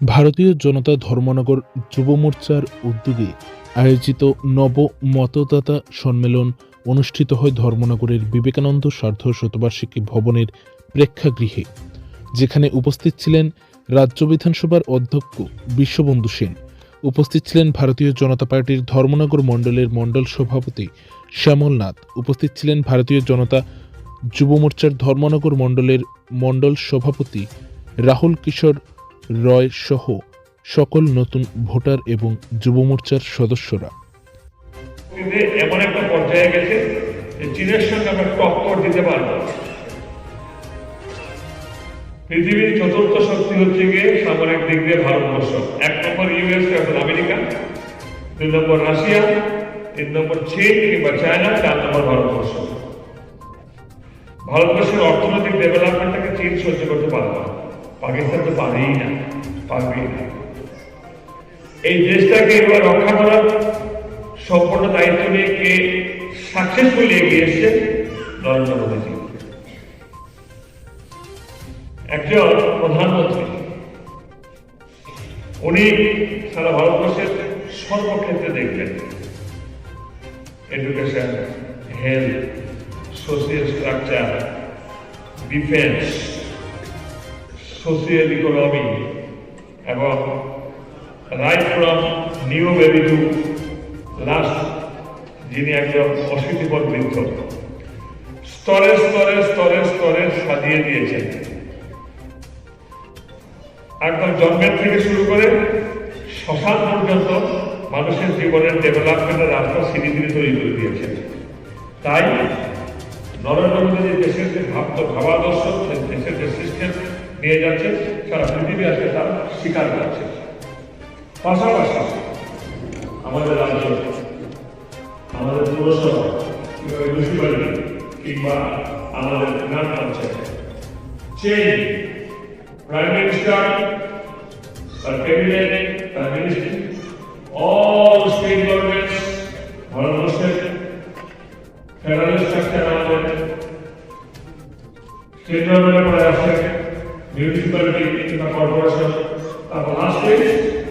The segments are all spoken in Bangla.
ভারতীয় জনতা ধর্মনগর যুব মোর্চার উদ্যোগে আয়োজিত নব মতদাতা সম্মেলন অনুষ্ঠিত হয় ধর্মনগরের বিবেকানন্দ সার্ধ শতবার্ষিকী ভবনের প্রেক্ষাগৃহে, যেখানে উপস্থিত ছিলেন রাজ্য বিধানসভার অধ্যক্ষ বিশ্ববন্ধু সেন। উপস্থিত ছিলেন ভারতীয় জনতা পার্টির ধর্মনগর মণ্ডলের মণ্ডল সভাপতি শ্যামল নাথ উপস্থিত ছিলেন ভারতীয় জনতা যুব মোর্চার ধর্মনগর মণ্ডলের মণ্ডল সভাপতি রাহুল কিশোর রয় সহ সকল নতুন ভোটার এবং যুব মোর্চার সদস্যরা এমন একটা পর্যায়ে গেছে যে চীনের সঙ্গে আমরা টক্কর দিতে পারব পৃথিবীর চতুর্থ শক্তি হচ্ছে গিয়ে সামরিক দিক দিয়ে ভারতবর্ষ। এক নম্বর ইউএস এখন আমেরিকা, দুই নম্বর রাশিয়া, তিন নম্বর চীন কিংবা চায়না, চার নম্বর ভারতবর্ষ। ভারতবর্ষের অর্থনৈতিক ডেভেলপমেন্টটাকে চীন সহ্য করতে পারবে না। পাকিস্তান তো পারেই না পারবেই না এই দেশটাকে এবার রক্ষা করার সম্পূর্ণ দায়িত্ব নিয়ে কে সাকসেসফুলি এগিয়ে এসছে, নরেন্দ্র মোদীজি। একজন প্রধানমন্ত্রী। উনি সারা ভারতবর্ষের সর্বক্ষেত্রে দেখলেন education health social structure defence social economy এবং right from new baby to last যিনি একজন অশীতিপর বৃদ্ধ, স্তরে স্তরে স্তরে স্তরে সাজিয়ে দিয়েছেন। একদম জন্মের থেকে শুরু করে শ্মশান পর্যন্ত মানুষের জীবনের ডেভেলপমেন্টের রাস্তা সিঁড়ি দিয়ে তৈরি করে দিয়েছেন। তাই নরেন্দ্র মোদী দেশের যে ভাবত ভাবাদর্শ, দেশের যে সিস্টেম নিয়ে যাচ্ছে, সারা পৃথিবী আজকে তার স্বীকার করছে। পাশাপাশি আমাদের রাজ্য, আমাদের পৌরসভা, কিংবা কিংবা আমাদের গ্রাম পঞ্চায়েত চেঞ্জ প্রাইম মিনিস্টার তার ক্যাবিনেট তার মিনিস্ট্রি অল স্টেট গভর্নমেন্টস ভারতবর্ষের ফেডারেল স্ট্রাকচার আমাদের স্টেট গভর্নমেন্টের পরে আসছে। মিউনিসিপ্যালিটি বা কর্পোরেশন তারপর লাস্টে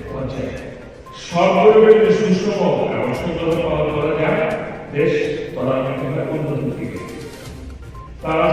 পঞ্চায়েত আচ্ছা, সর্বরূপে সুষম এবং সুন্দর পালন করা যায়। দেশ ত্বরান্বিত হয় উন্নতির দিকে তারা